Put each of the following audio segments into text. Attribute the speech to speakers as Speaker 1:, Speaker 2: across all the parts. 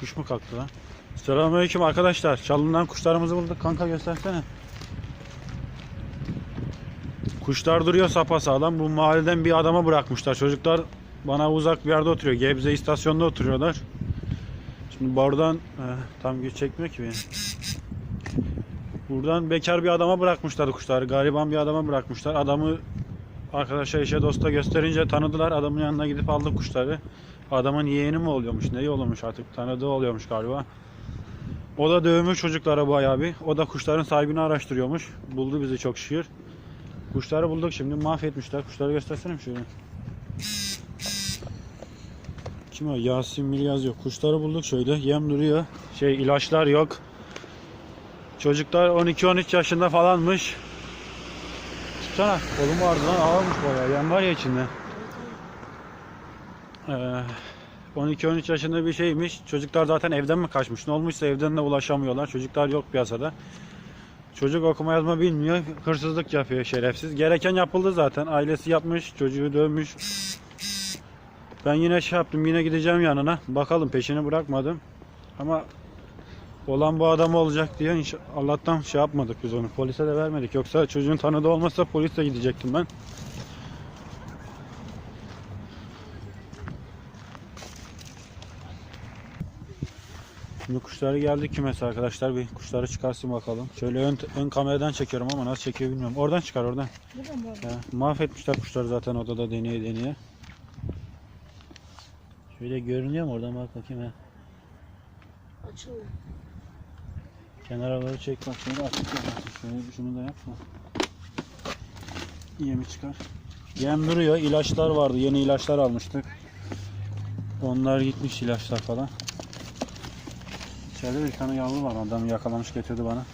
Speaker 1: Kuş mu kalktı lan? Selamünaleyküm arkadaşlar. Çalınan kuşlarımızı bulduk. Kanka göstersene. Kuşlar duruyor sapasağlam. Bu mahalleden bir adama bırakmışlar. Çocuklar bana uzak bir yerde oturuyor. Gebze istasyonda oturuyorlar. Şimdi buradan eh, tam güç çekmiyor ki beni. Buradan bekar bir adama bırakmışlar kuşları. Gariban bir adama bırakmışlar. Adamı arkadaşlar işe dosta gösterince tanıdılar. Adamın yanına gidip aldık kuşları. Adamın yeğeni mi oluyormuş? Neyi oluyormuş artık? Tanıdığı oluyormuş galiba. O da dövmüş çocuklara bayağı bir. O da kuşların sahibini araştırıyormuş. Buldu bizi çok şükür. Kuşları bulduk şimdi mahvetmişler. Kuşları göstersene şöyle. Kim o? Yasin Mil yazıyor. Kuşları bulduk şöyle. Yem duruyor. Şey ilaçlar yok. Çocuklar 12-13 yaşında falanmış. Tutsana. Kolum vardı lan. Ağırmış bayağı. Yem var ya içinde. Ee, 12-13 yaşında bir şeymiş. Çocuklar zaten evden mi kaçmış? Ne olmuşsa evden de ulaşamıyorlar. Çocuklar yok piyasada. Çocuk okuma yazma bilmiyor. Hırsızlık yapıyor şerefsiz. Gereken yapıldı zaten. Ailesi yapmış. Çocuğu dövmüş. Ben yine şey yaptım. Yine gideceğim yanına. Bakalım peşini bırakmadım. Ama olan bu adam olacak diye Allah'tan şey yapmadık biz onu. Polise de vermedik. Yoksa çocuğun tanıdığı olmasa polisle gidecektim ben. Şimdi kuşları geldik kümesi arkadaşlar. Bir kuşları çıkarsın bakalım. Şöyle ön, ön kameradan çekiyorum ama nasıl çekiyor bilmiyorum. Oradan çıkar oradan.
Speaker 2: Buradan mı?
Speaker 1: Ya, mahvetmişler kuşları zaten odada deneye deneye. Şöyle görünüyor mu oradan bak bakayım ha.
Speaker 2: Açıl.
Speaker 1: Kenara doğru çek bak şöyle açık yapmasın. Şöyle şunu da yapma. Yemi çıkar. Yem duruyor. İlaçlar vardı. Yeni ilaçlar almıştık. Onlar gitmiş ilaçlar falan. İçeride bir tane yavru var. Adam yakalamış getirdi bana.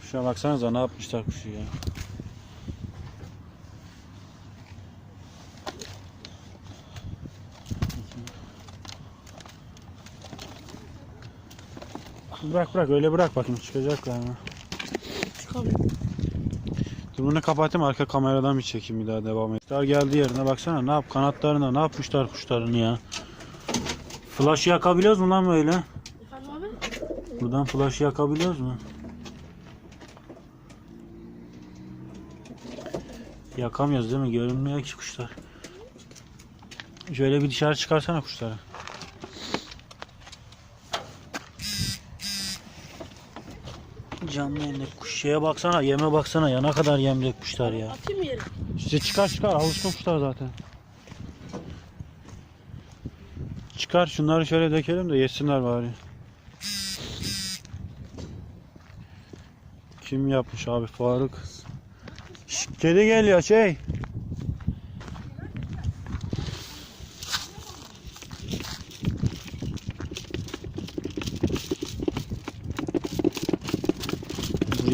Speaker 1: Kuşa baksanıza ne yapmışlar kuşu ya. Bırak bırak öyle bırak bakayım çıkacaklar mı?
Speaker 2: Çıkalım.
Speaker 1: Dur bunu kapatayım arka kameradan bir çekeyim bir daha devam et. Kuşlar geldi yerine baksana ne yap kanatlarına ne yapmışlar kuşlarını ya. Flash yakabiliyoruz mu lan böyle?
Speaker 2: Efendim abi?
Speaker 1: Buradan flash yakabiliyoruz mu? Yakamıyoruz değil mi? Görünmüyor ki kuşlar. Şöyle bir dışarı çıkarsana kuşları. Canlı yayında kuş şeye baksana, yeme baksana ya ne kadar yemlik kuşlar ya.
Speaker 2: Atayım mı yere?
Speaker 1: İşte çıkar çıkar alışkın kuşlar zaten. Çıkar şunları şöyle dökelim de yesinler bari. Kim yapmış abi Faruk? Şş, kedi geliyor şey.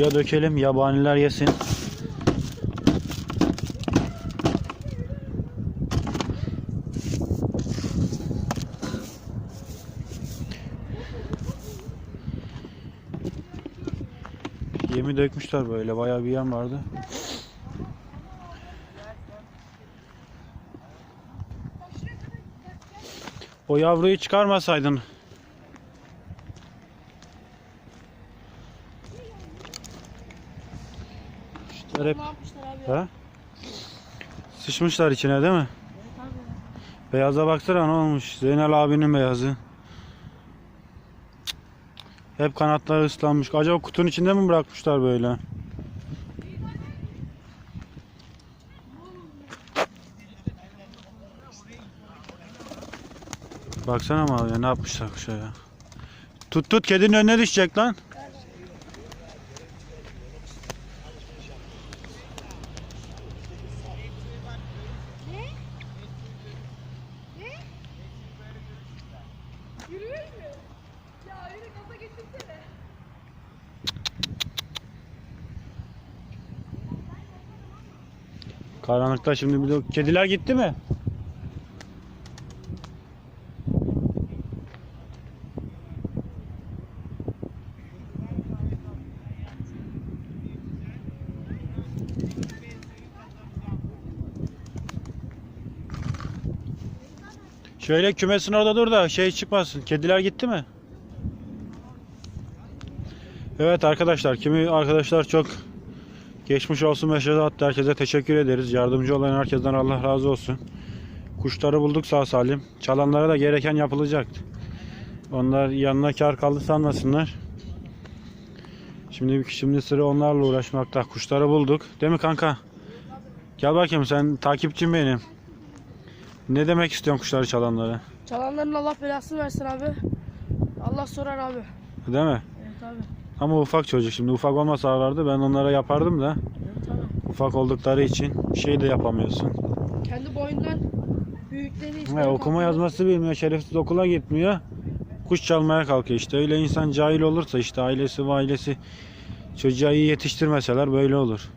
Speaker 1: Buraya dökelim yabaniler yesin. Yemi dökmüşler böyle bayağı bir yem vardı. O yavruyu çıkarmasaydın. İşte hep
Speaker 2: Ne yapmışlar abi?
Speaker 1: ha? Sıçmışlar içine değil mi?
Speaker 2: Abi.
Speaker 1: Beyaza baksana ne olmuş? Zeynel abinin beyazı. Hep kanatları ıslanmış. Acaba kutunun içinde mi bırakmışlar böyle? Baksana abi ya ne yapmışlar kuşa ya. Tut tut kedinin önüne düşecek lan. Karanlıkta şimdi bir de kediler gitti mi? Şöyle kümesin orada dur da şey çıkmasın. Kediler gitti mi? Evet arkadaşlar kimi arkadaşlar çok geçmiş olsun mesajı attı. Herkese teşekkür ederiz. Yardımcı olan herkesten Allah razı olsun. Kuşları bulduk sağ salim. Çalanlara da gereken yapılacaktı. Onlar yanına kar kaldı sanmasınlar. Şimdi şimdi sıra onlarla uğraşmakta. Kuşları bulduk. Değil mi kanka? Gel bakayım sen takipçim benim. Ne demek istiyorsun kuşları çalanlara?
Speaker 2: Çalanların Allah belasını versin abi. Allah sorar abi.
Speaker 1: Değil mi?
Speaker 2: Evet abi.
Speaker 1: Ama ufak çocuk şimdi ufak olmasalardı ben onlara yapardım da ufak oldukları için şey de yapamıyorsun.
Speaker 2: Kendi boyundan büyükleri işte.
Speaker 1: He, okuma yazması bilmiyor şerefsiz okula gitmiyor. Kuş çalmaya kalkıyor işte öyle insan cahil olursa işte ailesi ve ailesi çocuğa iyi yetiştirmeseler böyle olur.